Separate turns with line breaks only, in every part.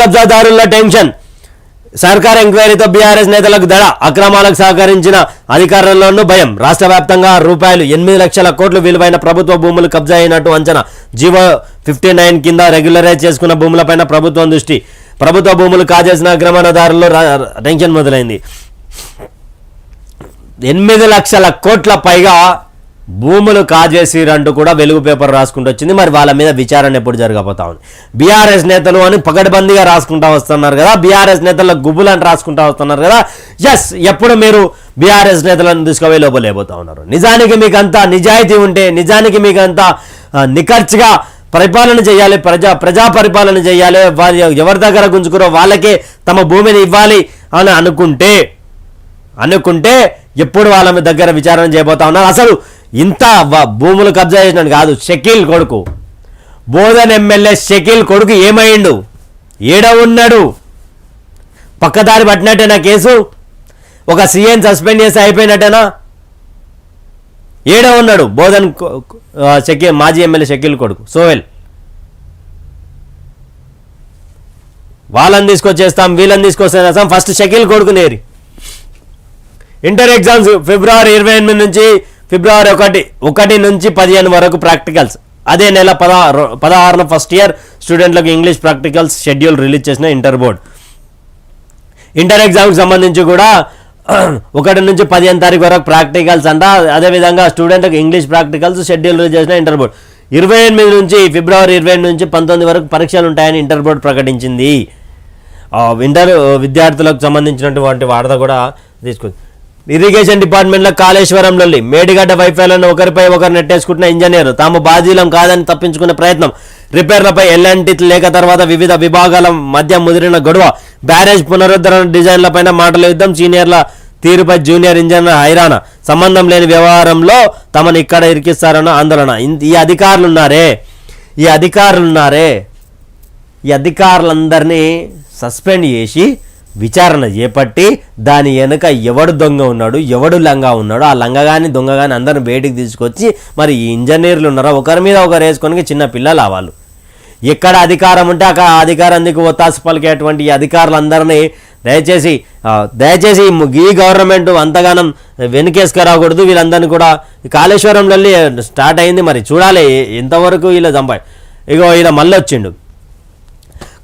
కబ్జాదారుల tension. సర్కార్ ఎంక్వైరీతో BRS నేతలకు దడ. అక్రమాలకు సహకరించిన అధికారుల్లోనూ భయం. రాష్ట్ర వ్యాప్తంగా రూపాయలు ఎనిమిది లక్షల కోట్లు విలువైన ప్రభుత్వ భూములు కబ్జా అయినట్టు అంచనా. జీవో ఫిఫ్టీ నైన్ కింద రెగ్యులరైజ్ చేసుకున్న భూములపైన ప్రభుత్వం దృష్టి. ప్రభుత్వ భూములు కాజేసిన అక్రమణదారులు టెన్షన్ మొదలైంది. ఎనిమిది లక్షల కోట్ల పైగా భూములు కాజేసిరంటూ కూడా వెలుగు పేపర్ రాసుకుంటూ వచ్చింది. మరి వాళ్ళ మీద విచారణ ఎప్పుడు జరగబోతా ఉంది? బీఆర్ఎస్ నేతలు అని పగడబందీగా రాసుకుంటా వస్తున్నారు కదా. బీఆర్ఎస్ నేతల గుబ్బులు అని రాసుకుంటా వస్తున్నారు కదా. ఎస్ ఎప్పుడు మీరు బీఆర్ఎస్ నేతలను తీసుకుపోయి లోపలేకపోతా ఉన్నారు? నిజానికి మీకు అంతా నిజాయితీ ఉంటే నిజానికి మీకు అంతా నిఖర్చుగా పరిపాలన చేయాలి ప్రజా ప్రజా పరిపాలన చేయాలి. వారి ఎవరి దగ్గర గుంజుకురో వాళ్ళకే తమ భూమిని ఇవ్వాలి అని అనుకుంటే అనుకుంటే ఎప్పుడు వాళ్ళ మీ దగ్గర విచారణ చేయబోతా ఉన్నారు? అసలు ఇంత భూములు కబ్జా చేసినాడు కాదు షకీల్ కొడుకు. బోధన్ ఎమ్మెల్యే షకీల్ కొడుకు ఏమైండు? ఏడ ఉన్నాడు. పక్కదారి పట్టినట్టేనా కేసు? ఒక సీఎం సస్పెండ్ చేసి అయిపోయినట్టేనా? ఏడ ఉన్నాడు బోధన్ షకీల్ మాజీ ఎమ్మెల్యే షకీల్ కొడుకు సోహెల్. వాళ్ళని తీసుకొచ్చేస్తాం వీళ్ళని తీసుకొచ్చేస్తాం ఫస్ట్ షకీల్ కొడుకు నేరి. ఇంటర్ ఎగ్జామ్స్ ఫిబ్రవరి ఇరవై ఎనిమిది నుంచి ఫిబ్రవరి ఒకటి ఒకటి నుంచి పదిహేను వరకు ప్రాక్టికల్స్. అదే నెల పదహారు పదహారున ఫస్ట్ ఇయర్ స్టూడెంట్లకు ఇంగ్లీష్ ప్రాక్టికల్స్ షెడ్యూల్ రిలీజ్ చేసిన ఇంటర్ బోర్డ్. ఇంటర్ ఎగ్జామ్కి సంబంధించి కూడా ఒకటి నుంచి పదిహేను తారీఖు వరకు ప్రాక్టికల్స్ అంట. అదేవిధంగా స్టూడెంట్కి ఇంగ్లీష్ ప్రాక్టికల్స్ షెడ్యూల్ రిలీజ్ చేసిన ఇంటర్ బోర్డ్. ఇరవై ఎనిమిది నుంచి ఫిబ్రవరి ఇరవై ఎనిమిది నుంచి పంతొమ్మిది వరకు పరీక్షలు ఉంటాయని ఇంటర్ బోర్డు ప్రకటించింది. ఇంటర్ విద్యార్థులకు సంబంధించినటువంటి వార్త కూడా తీసుకుంది. ఇరిగేషన్ డిపార్ట్మెంట్లో కాళేశ్వరంలో మేడిగడ్డ వైఫల్యాలను ఒకరిపై ఒకరు నెట్టేసుకుంటున్న ఇంజనీర్. తాము బాధ్యులం కాదని తప్పించుకునే ప్రయత్నం. రిపేర్లపై ఎల్ఎన్టీ లేక తర్వాత వివిధ విభాగాల మధ్య ముదిరిన గొడవ. బ్యారేజ్ పునరుద్ధరణ డిజైన్లపైన మాటల యుద్ధం సీనియర్ల తీరుపై జూనియర్ ఇంజనీర్ హైరాణ. సంబంధం లేని వ్యవహారంలో తమను ఇక్కడ ఇరికిస్తారన్న ఆందోళన. ఈ అధికారులున్నారే? ఈ అధికారులున్నారే? ఈ అధికారులందరినీ సస్పెండ్ చేసి విచారణ చేపట్టి దాని వెనుక ఎవడు దొంగ ఉన్నాడు ఎవడు లంగా ఉన్నాడు ఆ లంగ కానీ దొంగ కానీ అందరిని బయటికి తీసుకొచ్చి మరి ఈ ఇంజనీర్లు ఉన్నారా? ఒకరి మీద ఒకరు వేసుకొని చిన్న పిల్లలు వాళ్ళు ఎక్కడ అధికారం ఉంటే అక్కడ ఆ అధికారానికి ఒత్తాసు పలికేటువంటి ఈ అధికారులందరినీ దయచేసి దయచేసి ఈ గవర్నమెంట్ అంతగానం వెనుకేసుకురాకూడదు. వీళ్ళందరినీ కూడా కాళేశ్వరంలో స్టార్ట్ అయింది. మరి చూడాలి ఎంతవరకు వీళ్ళు చంపాయి ఇగో ఈయన మళ్ళీ వచ్చిండు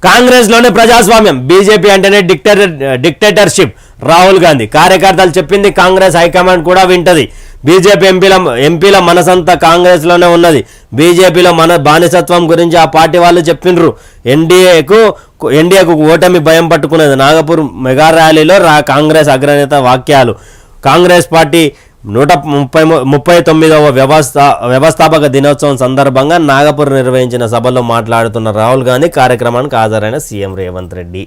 కాంగ్రెస్లోనే ప్రజాస్వామ్యం. బీజేపీ అంటేనే డిక్టేటర్ డిక్టేటర్షిప్. రాహుల్ గాంధీ. కార్యకర్తలు చెప్పింది కాంగ్రెస్ హైకమాండ్ కూడా వింటది. బీజేపీ ఎంపీల ఎంపీల మనసంతా కాంగ్రెస్లోనే ఉన్నది. బీజేపీలో మన బానిసత్వం గురించి ఆ పార్టీ వాళ్ళు చెప్పిండ్రు. ఎన్డీఏకు ఎన్డీఏకు ఓటమి భయం పట్టుకున్నది. నాగపూర్ మెగా ర్యాలీలో రా కాంగ్రెస్ అగ్రనేత వాక్యాలు. కాంగ్రెస్ పార్టీ నూట ముప్పై ముప్పై తొమ్మిదవ వ్యవస్థ వ్యవస్థాపక దినోత్సవం సందర్భంగా నాగపూర్ నిర్వహించిన సభలో మాట్లాడుతున్న రాహుల్ గాంధీ కార్యక్రమానికి హాజరైన సీఎం రేవంత్ రెడ్డి.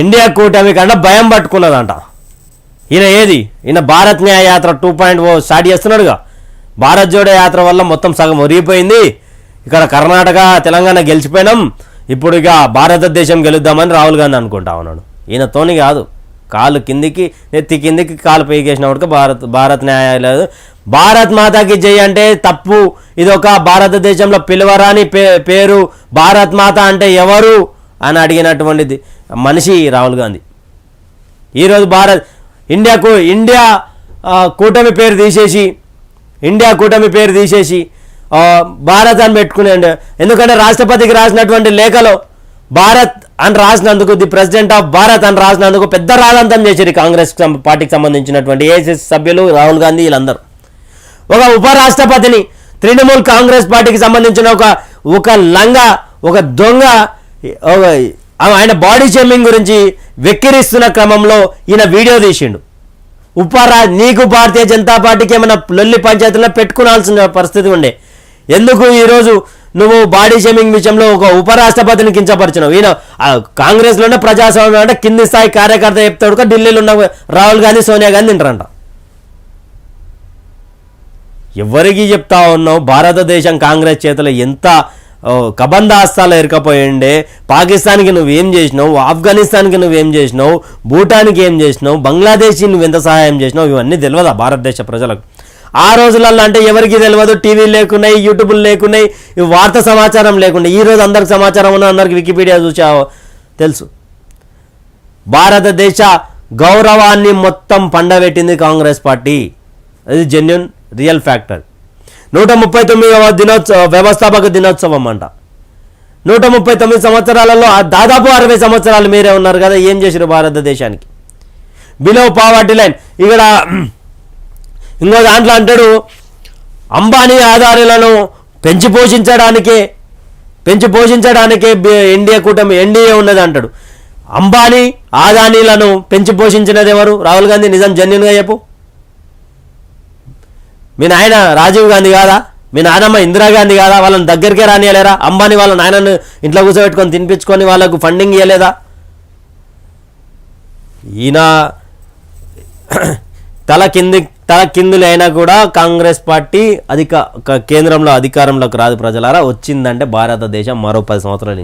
ఇండియా కూటమి కన్నా భయం పట్టుకున్నదంట. ఈయన ఏది? ఈయన Bharat Nyay Yatra two point O start చేస్తున్నాడుగా. Bharat Jodo Yatra వల్ల మొత్తం సగం ఒరిగిపోయింది. ఇక్కడ కర్ణాటక తెలంగాణ గెలిచిపోయినాం. ఇప్పుడు ఇక భారతదేశం గెలుద్దామని రాహుల్ గాంధీ అనుకుంటా ఉన్నాడు. ఈయనతోని కాదు. కాలు కిందికి నెత్తి కిందికి కాలు పైకేసినప్పటికీ భారత్ భారత్ న్యాయాలయం. భారత్ మాతాకి జై అంటే తప్పు. ఇది ఒక భారతదేశంలో పిలవరాని పే పేరు. భారత్ మాత అంటే ఎవరు? అని అడిగినటువంటిది మనిషి రాహుల్ గాంధీ. ఈరోజు భారత్ ఇండియాకు ఇండియా కూటమి పేరు తీసేసి ఇండియా కూటమి పేరు తీసేసి భారత్ అని పెట్టుకునే ఎందుకంటే రాష్ట్రపతికి రాసినటువంటి లేఖలో భారత్ అని రాసినందుకు ది ప్రెసిడెంట్ ఆఫ్ భారత్ అని రాసినందుకు పెద్ద రాదంతం చేశారు కాంగ్రెస్ పార్టీకి సంబంధించినటువంటి ఏఐసిసి సభ్యులు రాహుల్ గాంధీ వీళ్ళందరూ. ఒక ఉపరాష్ట్రపతిని తృణమూల్ కాంగ్రెస్ పార్టీకి సంబంధించిన ఒక ఒక లంగ ఒక దొంగ ఆయన బాడీ షేమింగ్ గురించి వెక్కిరిస్తున్న క్రమంలో ఈయన వీడియో తీసిండు. ఉపరా నీకు భారతీయ జనతా పార్టీకి ఏమైనా లొల్లి పంచాయతీలో పెట్టుకునాల్సిన పరిస్థితి ఉండే. ఎందుకు ఈరోజు నువ్వు బాడీ షేమింగ్ విషయంలో ఒక ఉపరాష్ట్రపతిని కించపరిచినావు. ఈయన కాంగ్రెస్లోనే ప్రజాస్వామ్యం అంటే కింది స్థాయి కార్యకర్త చెప్తాడు ఢిల్లీలో ఉన్న రాహుల్ గాంధీ సోనియా గాంధీ తింటారంట ఎవరికి చెప్తా ఉన్నావు? భారతదేశం కాంగ్రెస్ చేతిలో ఎంత ఓ, కబంధాస్తాలు ఎరకపోయిండే పాకిస్తాన్కి నువ్వేం చేసినావు? ఆఫ్ఘనిస్తాన్కి నువ్వేం చేసినావు? భూటాన్కి ఏం చేసినావు? బంగ్లాదేశ్కి నువ్వు ఎంత సహాయం చేసినావు? ఇవన్నీ తెలియదా భారతదేశ ప్రజలకు? ఆ రోజులలో అంటే ఎవరికి తెలియదు టీవీలు లేకున్నాయి యూట్యూబ్లు లేకున్నాయి వార్త సమాచారం లేకుండా ఈ రోజు అందరికి సమాచారం ఉన్న అందరికి వికీపీడియా చూసా తెలుసు. భారతదేశ గౌరవాన్ని మొత్తం పండబెట్టింది కాంగ్రెస్ పార్టీ. అది జెన్యున్ రియల్ ఫ్యాక్టర్ నూట ముప్పై తొమ్మిదవ దినోత్సవ వ్యవస్థాపక దినోత్సవం అంట. నూట ముప్పై తొమ్మిది సంవత్సరాలలో దాదాపు అరవై సంవత్సరాలు మీరే ఉన్నారు కదా ఏం చేశారు భారతదేశానికి? బిలో పావర్టీ లైన్ ఇక్కడ ఇంకో దాంట్లో అంటాడు అంబానీ ఆధారాలను పెంచి పోషించడానికే పెంచి పోషించడానికే ఎన్డీఏ కూటమి ఎన్డీఏ ఉన్నది అంటాడు. అంబానీ ఆదానీలను పెంచి పోషించినది ఎవరు? రాహుల్ గాంధీ నిజం జన్యున్గా చెప్పు. మీ నాయన రాజీవ్ గాంధీ కాదా? మీ నాయనమ్మ ఇందిరాగాంధీ కాదా? వాళ్ళని దగ్గరికే రానియలేరా? అంబానీ వాళ్ళ నాయనను ఇంట్లో కూర్చోబెట్టుకొని తినిపించుకొని వాళ్ళకు ఫండింగ్ ఇవ్వలేదా ఈయన తల కింది తల కిందులు అయినా కూడా కాంగ్రెస్ పార్టీ అధిక కేంద్రంలో అధికారంలోకి రాదు ప్రజలారా. వచ్చిందంటే భారతదేశం మరో పది సంవత్సరాలు